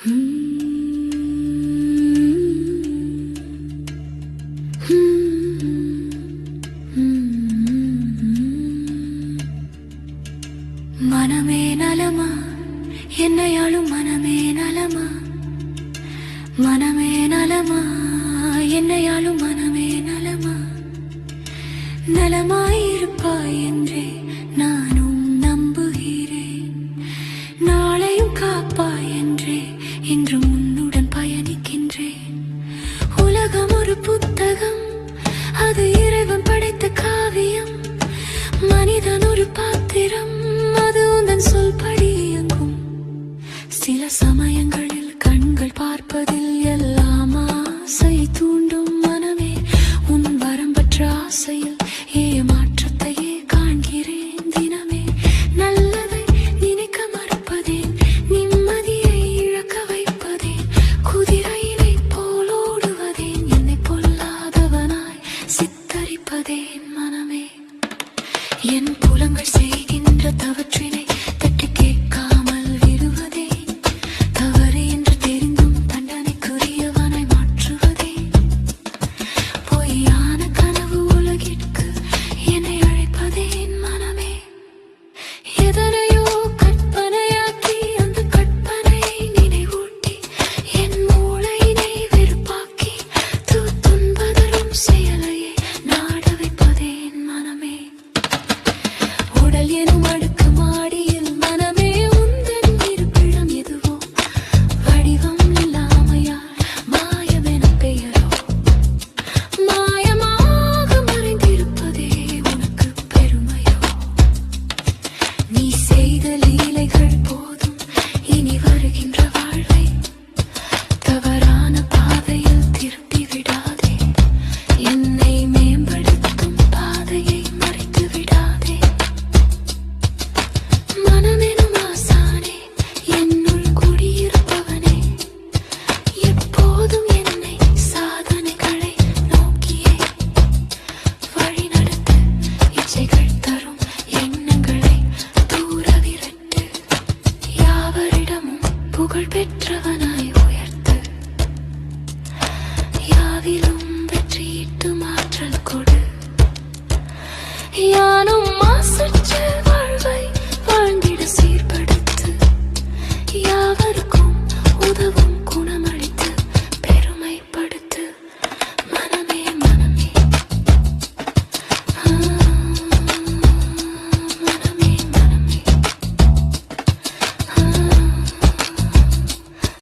மனமே நலமா? என்னையாளும் மனமே நலமா? மனமே நலமா? என்னையாளும் மனமே நலமா? நலமாயிருப்பாய் என்றே நானும் நம்புகிறேன். நாளையும் காப்பாயே என்றே இன்றும் உன்னுடன் பயணிக்கின்றேன். உலகம் ஒரு புத்தகம் அது இறைவன் படைத்த காவியம். மனிதன் ஒரு பாத்திரம் அது உந்தன் சொல்படி இயங்கும். சில சமயங்களில் கண்கள் பார்ப்பதில் எல்லாம் ஆசை தூண்டும் மனமே. உன் வரம்பற்ற ஆசையில் என் புலங்கள் செய்கின்ற தவற்றினை புகழ் பெற்றவனாய் உயர்த்து யாவிலும் வெற்றியிட்டு மாற்றல் கொடு. யானும் மாசற்ற